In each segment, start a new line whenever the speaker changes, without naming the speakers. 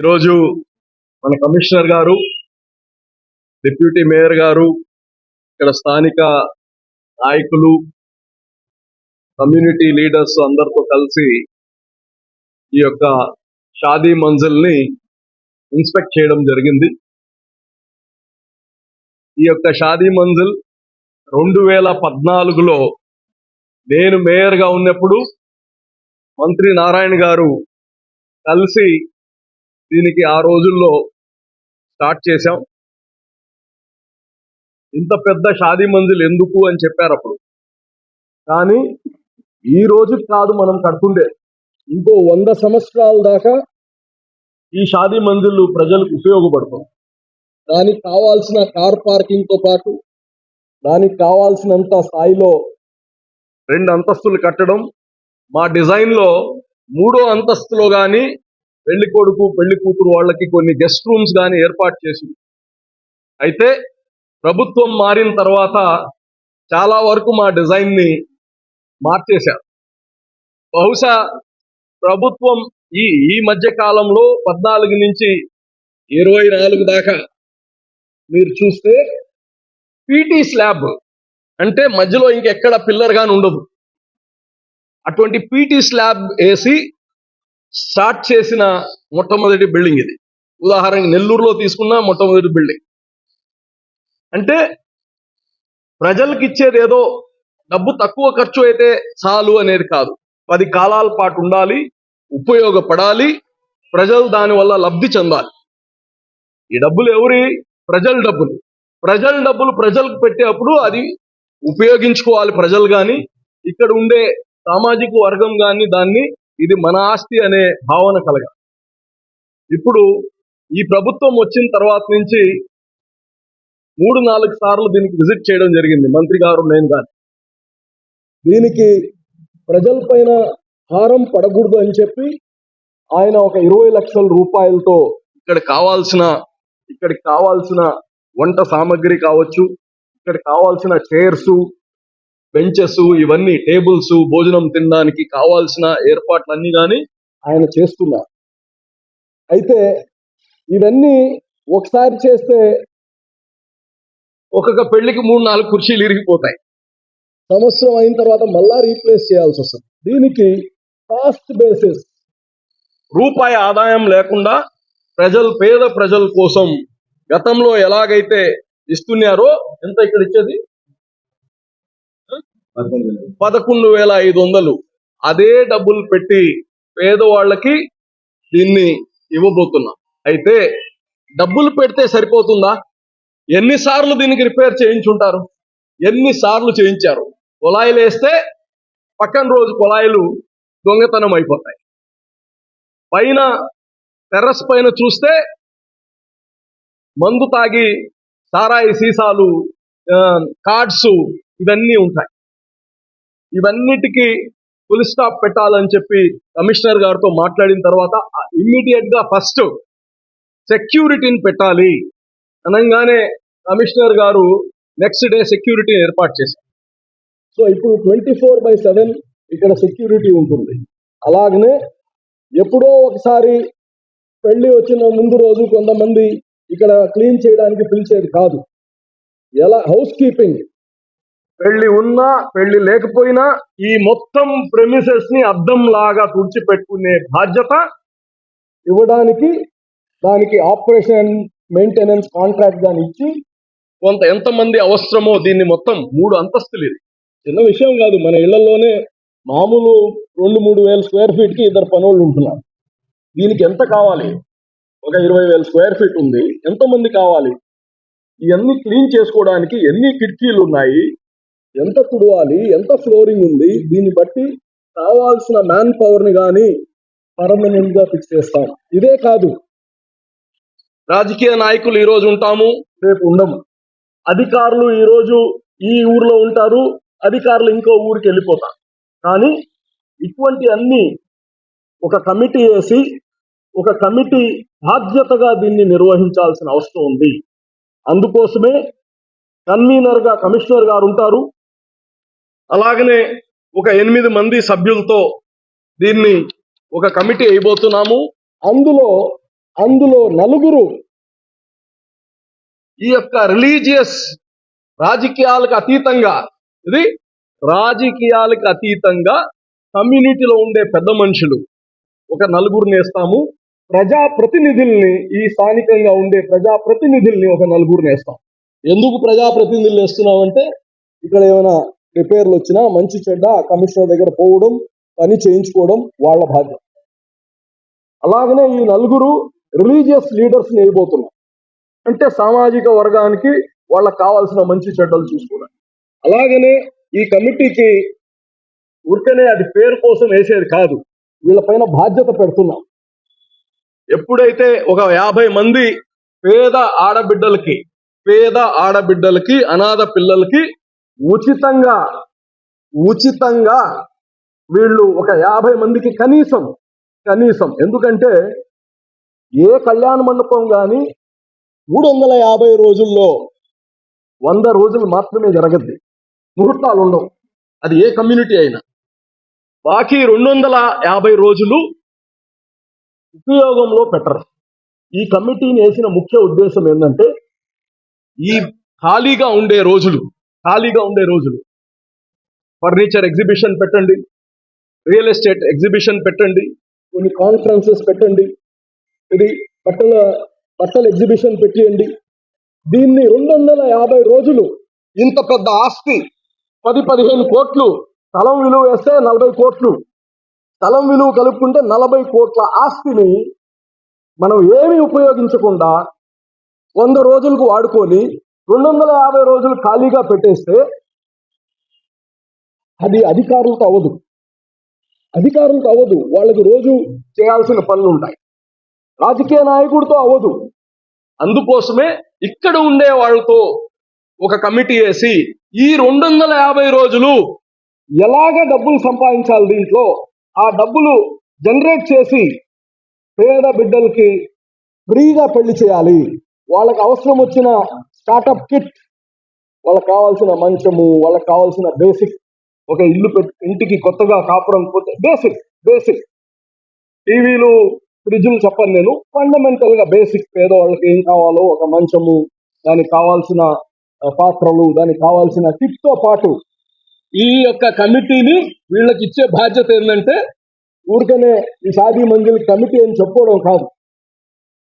ఈరోజు మన కమిషనర్ గారు డిప్యూటీ మేయర్ గారు ఇక్కడ స్థానిక నాయకులు కమ్యూనిటీ లీడర్స్ అందరితో కలిసి ఈ యొక్క షాదీ మంజిల్ని ఇన్స్పెక్ట్ చేయడం జరిగింది. ఈ యొక్క షాదీ మంజిల్ రెండు వేల పద్నాలుగులో నేను మేయర్గా ఉన్నప్పుడు మంత్రి నారాయణ గారు కలిసి దీనికి ఆ రోజుల్లో స్టార్ట్ చేశాం. ఇంత పెద్ద షాదీ మంజిల్ ఎందుకు అని చెప్పారు అప్పుడు. కానీ ఈ రోజు కాదు మనం కడుతుండే. ఇంకో వంద సంవత్సరాల దాకా ఈ షాదీ మంజిల్ ప్రజలకు ఉపయోగపడుతుంది. దానికి కావాల్సిన కార్ పార్కింగ్తో పాటు దానికి కావాల్సినంత స్థాయిలో రెండు అంతస్తులు కట్టడం మా డిజైన్లో మూడో అంతస్తులో కానీ పెళ్ళి కొడుకు పెళ్ళి కూతురు వాళ్ళకి కొన్ని గెస్ట్ రూమ్స్ కానీ ఏర్పాటు చేసి. అయితే ప్రభుత్వం మారిన తర్వాత చాలా వరకు మా డిజైన్ని మార్చేశారు బహుశా ప్రభుత్వం ఈ ఈ మధ్య కాలంలో పద్నాలుగు నుంచి ఇరవై నాలుగు దాకా మీరు చూస్తే పీటీ స్లాబ్ అంటే మధ్యలో ఇంకెక్కడ పిల్లర్ గాని ఉండదు. అటువంటి పీటీ స్లాబ్ వేసి స్టార్ట్ చేసిన మొట్టమొదటి బిల్డింగ్ ఇది. ఉదాహరణకి నెల్లూరులో తీసుకున్న మొట్టమొదటి బిల్డింగ్. అంటే ప్రజలకు ఇచ్చేది ఏదో డబ్బు తక్కువ ఖర్చు అయితే చాలు అనేది కాదు. పది కాలాల పాటు ఉండాలి ఉపయోగపడాలి ప్రజలు దాని వల్ల లబ్ధి చెందాలి. ఈ డబ్బులు ఎవరి? ప్రజల డబ్బులు. ప్రజల డబ్బులు ప్రజలకు పెట్టేటప్పుడు అది ఉపయోగించుకోవాలి ప్రజలు కానీ ఇక్కడ ఉండే సామాజిక వర్గం కానీ దాన్ని ఇది మన ఆస్తి అనే భావన కలగ. ఇప్పుడు ఈ ప్రభుత్వం వచ్చిన తర్వాత నుంచి మూడు నాలుగు సార్లు దీనికి విజిట్ చేయడం జరిగింది మంత్రి గారు నేను కానీ దీనికి ప్రజలపైన హారం భారం పడకూడదు అని చెప్పి ఆయన ఒక ఇరవై లక్షల రూపాయలతో ఇక్కడ కావాల్సిన ఇక్కడికి కావాల్సిన వంట సామాగ్రి కావచ్చు ఇక్కడ కావాల్సిన చైర్స్ బెంచెస్ ఇవన్నీ టేబుల్స్ భోజనం తినడానికి కావాల్సిన ఏర్పాట్లన్నీ కానీ ఆయన చేస్తున్నారు. అయితే ఇవన్నీ ఒకసారి చేస్తే ఒక్కొక్క పెళ్ళికి మూడు నాలుగు కుర్చీలు ఇరిగిపోతాయి. సంవత్సరం అయిన తర్వాత మళ్ళా రీప్లేస్ చేయాల్సి వస్తుంది. దీనికి కాస్ట్ బేసిస్. రూపాయి ఆదాయం లేకుండా ప్రజలు పేద ప్రజల కోసం గతంలో ఎలాగైతే ఇస్తున్నారో ఎంత ఇక్కడ ఇచ్చేది? పదకొండు వేల ఐదు వందలు. అదే డబ్బులు పెట్టి పేదవాళ్ళకి దీన్ని ఇవ్వబోతున్నాం. అయితే డబ్బులు పెడితే సరిపోతుందా? ఎన్నిసార్లు దీనికి రిపేర్ చేయించుంటారు? ఎన్నిసార్లు చేయించారు? కుళాయిలు వేస్తే పక్కన రోజు కుళాయిలు దొంగతనం అయిపోతాయి. పైన టెర్రస్ పైన చూస్తే మందు తాగి సారాయి సీసాలు కార్డ్స్ ఇవన్నీ ఉంటాయి. ఇవన్నిటికీ ఫుల్ స్టాప్ పెట్టాలని చెప్పి కమిషనర్ గారితో మాట్లాడిన తర్వాత ఇమ్మీడియట్గా ఫస్ట్ సెక్యూరిటీని పెట్టాలి అనగానే కమిషనర్ గారు నెక్స్ట్ డే సెక్యూరిటీ ఏర్పాటు చేశారు. సో ఇప్పుడు ట్వంటీ ఫోర్ బై సెవెన్ ఇక్కడ సెక్యూరిటీ ఉంటుంది. అలాగనే ఎప్పుడో ఒకసారి పెళ్ళి వచ్చిన ముందు రోజు కొంతమంది ఇక్కడ క్లీన్ చేయడానికి పిలిచేది కాదు. ఎలా హౌస్ కీపింగ్ పెళ్ళి ఉన్నా పెళ్ళి లేకపోయినా ఈ మొత్తం ప్రెమిసెస్ని అద్దం లాగా తుడిచిపెట్టుకునే బాధ్యత ఇవ్వడానికి దానికి ఆపరేషన్ మెయింటెనెన్స్ కాంట్రాక్ట్ దాన్ని ఇచ్చి కొంత ఎంతమంది అవసరమో దీన్ని మొత్తం మూడు అంతస్తులు ఇది. చిన్న విషయం కాదు మన ఇళ్ళలోనే మామూలు రెండు మూడు వేల స్క్వేర్ ఫీట్కి ఇద్దరు పనులు ఉంటున్నారు. దీనికి ఎంత కావాలి? ఒక ఇరవై వేల స్క్వేర్ ఫీట్ ఉంది. ఎంతమంది కావాలి? ఇవన్నీ క్లీన్ చేసుకోవడానికి ఎన్ని కిటికీలు ఉన్నాయి? ఎంత తుడవాలి ఎంత ఫ్లోరింగ్ ఉంది దీన్ని బట్టి కావాల్సిన మ్యాన్ పవర్ని కానీ పర్మనెంట్గా ఫిక్స్ చేస్తాం. ఇదే కాదు. రాజకీయ నాయకులు ఈ రోజు ఉంటాము. రేపు ఉండము. అధికారులు ఈ రోజు ఈ ఊర్లో ఉంటారు అధికారులు ఇంకో ఊరికి వెళ్ళిపోతారు. కానీ ఇటువంటి అన్ని ఒక కమిటీ వేసి ఒక కమిటీ బాధ్యతగా దీన్ని నిర్వహించాల్సిన అవసరం ఉంది. అందుకోసమే కన్వీనర్గా కమిషనర్ గారు ఉంటారు. అలాగనే ఒక ఎనిమిది మంది సభ్యులతో దీన్ని ఒక కమిటీ అయిపోతున్నాము అందులో అందులో నలుగురు ఈ యొక్క రిలీజియస్ రాజకీయాలకు అతీతంగా ఇది రాజకీయాలకు అతీతంగా కమ్యూనిటీలో ఉండే పెద్ద మనుషులు ఒక నలుగురిని వేస్తాము. ప్రజా ప్రతినిధుల్ని ఈ స్థానికంగా ఉండే ప్రజా ప్రతినిధుల్ని ఒక నలుగురిని వేస్తాం. ఎందుకు ప్రజా ప్రతినిధులు వేస్తున్నామంటే ఇక్కడ ఏమైనా రిపేర్లు వచ్చినా మంచి చెడ్డ కమిషనర్ దగ్గర పోవడం పని చేయించుకోవడం వాళ్ళ బాధ్యత. అలాగనే ఈ నలుగురు రిలీజియస్ లీడర్స్ని అంటే సామాజిక వర్గానికి వాళ్ళకి కావాల్సిన మంచి చెడ్డలు చూసుకోవడం అలాగనే ఈ కమిటీకి ఉరికనే అది పేరు కోసం వేసేది కాదు. వీళ్ళపైన బాధ్యత పెడుతున్నాం. ఎప్పుడైతే ఒక యాభై మంది పేద ఆడబిడ్డలకి పేద ఆడబిడ్డలకి అనాథ పిల్లలకి ఉచితంగా ఉచితంగా వీళ్ళు ఒక యాభై మందికి కనీసం కనీసం. ఎందుకంటే ఏ కళ్యాణ మండపం కానీ మూడు వందల యాభై రోజుల్లో వంద రోజులు మాత్రమే జరగద్ది. ముహూర్తాలు ఉండవు అది ఏ కమ్యూనిటీ అయినా. బాకీ రెండు వందల యాభై రోజులు ఉపయోగంలో పెట్టరు. ఈ కమిటీని వేసిన ముఖ్య ఉద్దేశం ఏంటంటే ఈ ఖాళీగా ఉండే రోజులు ఖాళీగా ఉండే రోజులు. ఫర్నిచర్ ఎగ్జిబిషన్ పెట్టండి. రియల్ ఎస్టేట్ ఎగ్జిబిషన్ పెట్టండి. కొన్ని కాన్ఫరెన్సెస్ పెట్టండి. ఇది బట్టల బట్టల ఎగ్జిబిషన్ పెట్టియండి. దీన్ని రెండు వందల యాభై రోజులు ఇంత పెద్ద ఆస్తి పది పదిహేను కోట్లు స్థలం విలువ వేస్తే నలభై కోట్లు. స్థలం విలువ కలుపుకుంటే నలభై కోట్ల ఆస్తిని మనం ఏమీ ఉపయోగించకుండా వంద రోజులకు వాడుకొని రెండు వందల యాభై రోజులు ఖాళీగా పెట్టేస్తే అది అధికారులకు అవ్వదు. అధికారులకు అవ్వదు. వాళ్ళకి రోజు చేయాల్సిన పనులు ఉంటాయి. రాజకీయ నాయకుడితో అవ్వదు. అందుకోసమే ఇక్కడ ఉండే వాళ్ళతో ఒక కమిటీ వేసి ఈ రెండు వందల యాభై రోజులు ఎలాగ డబ్బులు సంపాదించాలి దీంట్లో? ఆ డబ్బులు జనరేట్ చేసి పేద బిడ్డలకి ఫ్రీగా పెళ్ళి చేయాలి. వాళ్ళకి అవసరం వచ్చిన స్టార్టప్ కిట్ వాళ్ళకి కావాల్సిన మంచము వాళ్ళకి కావాల్సిన బేసిక్ ఒక ఇల్లు పెట్టి ఇంటికి కొత్తగా కాపురం పోతే బేసిక్ బేసిక్ టీవీలు ఫ్రిడ్జ్లు చెప్పను నేను. ఫండమెంటల్గా బేసిక్ పేదవాళ్ళకి ఏం కావాలో ఒక మంచము దానికి కావాల్సిన పాత్రలు దానికి కావాల్సిన కిట్తో పాటు ఈ యొక్క కమిటీని వీళ్ళకి ఇచ్చే బాధ్యత ఏంటంటే ఊరికనే ఈ షాదీ మంజిల్ కమిటీ అని చెప్పుకోవడం కాదు.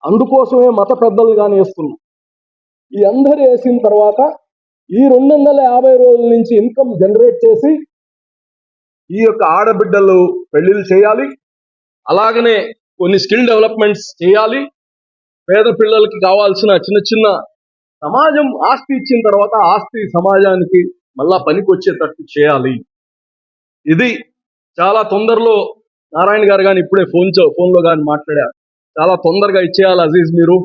అందుకోసమే మత పెద్దలు కానీ వేస్తున్నాం. ఈ అందరు వేసిన తర్వాత ఈ రెండు వందల యాభై రోజుల నుంచి ఇన్కమ్ జనరేట్ చేసి ఈ యొక్క ఆడబిడ్డలు పెళ్ళిళ్ళు చేయాలి. అలాగనే కొన్ని స్కిల్ డెవలప్మెంట్స్ చేయాలి. పేద పిల్లలకి కావాల్సిన చిన్న చిన్న సమాజం ఆస్తి ఇచ్చిన తర్వాత ఆస్తి సమాజానికి మళ్ళా పనికి వచ్చేటట్టు చేయాలి. ఇది చాలా తొందరలో నారాయణ గారు కానీ ఇప్పుడే ఫోన్ ఫోన్లో కానీ మాట్లాడారు. చాలా తొందరగా ఇచ్చేయాలి అజీజ్ మీరు.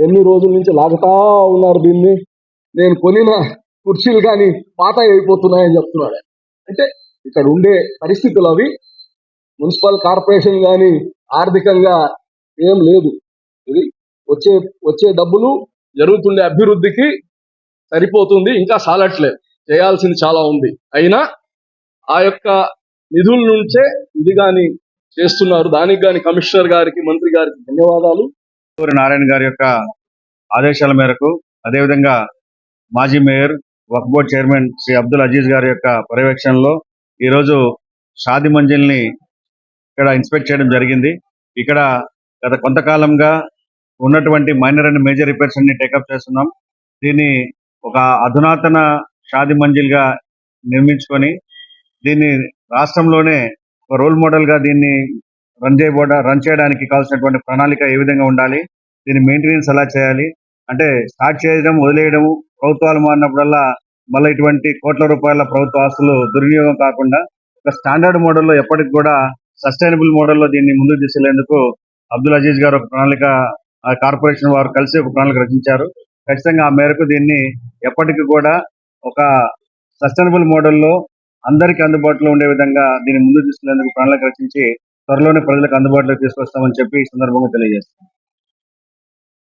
ఎన్ని రోజుల నుంచి లాగుతా ఉన్నారు దీన్ని? నేను కొనిన కుర్చీలు కానీ పాత అయిపోతున్నాయని చెప్తున్నాడు. అంటే ఇక్కడ ఉండే పరిస్థితులు అవి. మున్సిపల్ కార్పొరేషన్ కానీ ఆర్థికంగా ఏం లేదు. ఇది వచ్చే వచ్చే డబ్బులు జరుగుతుండే అభివృద్ధికి సరిపోతుంది. ఇంకా సాలట్లేదు. చేయాల్సింది చాలా ఉంది. అయినా ఆ యొక్క నిధుల నుంచే ఇది కానీ చేస్తున్నారు. దానికి కానీ కమిషనర్ గారికి మంత్రి గారికి ధన్యవాదాలు.
సూర్య నారాయణ గారి యొక్క ఆదేశాల మేరకు అదేవిధంగా మాజీ mayor Waqf board chairman Shri Abdul Aziz గారి యొక్క పర్యవేక్షణలో ఈరోజు షాది మంజిల్ని ఇక్కడ ఇన్స్పెక్ట్ చేయడం జరిగింది. ఇక్కడ గత కొంతకాలంగా ఉన్నటువంటి మైనర్ అండ్ మేజర్ రిపేర్స్ అన్ని టేకప్ చేస్తున్నాం. దీన్ని ఒక అధునాతన షాది మంజిల్గా నిర్మించుకొని దీన్ని రాష్ట్రంలోనే ఒక రోల్ మోడల్గా దీన్ని రన్ చేయబోడ రన్ చేయడానికి కావాల్సినటువంటి ప్రణాళిక ఏ విధంగా ఉండాలి? దీని మెయింటెనెన్స్ ఎలా చేయాలి? అంటే స్టార్ట్ చేయడం వదిలేయడం ప్రభుత్వాలు మారినప్పుడల్లా మళ్ళీ ఇటువంటి కోట్ల రూపాయల ప్రభుత్వ ఆస్తులు దుర్వినియోగం కాకుండా ఒక స్టాండర్డ్ మోడల్లో ఎప్పటికి కూడా సస్టైనబుల్ మోడల్లో దీన్ని ముందుకు తీసుకెళ్ళేందుకు అబ్దుల్ అజీజ్ గారు ఒక ప్రణాళిక ఆ కార్పొరేషన్ వారు కలిసి ఒక ప్రణాళిక రచించారు. ఖచ్చితంగా ఆ మేరకు దీన్ని ఎప్పటికీ కూడా ఒక సస్టైనబుల్ మోడల్లో అందరికీ అందుబాటులో ఉండే విధంగా దీన్ని ముందుకు తీసుకెళ్ళేందుకు ప్రణాళిక రచించి త్వరలోనే ప్రజలకు అందుబాటులోకి తీసుకొస్తామని చెప్పి ఈ సందర్భంగా తెలియజేస్తాం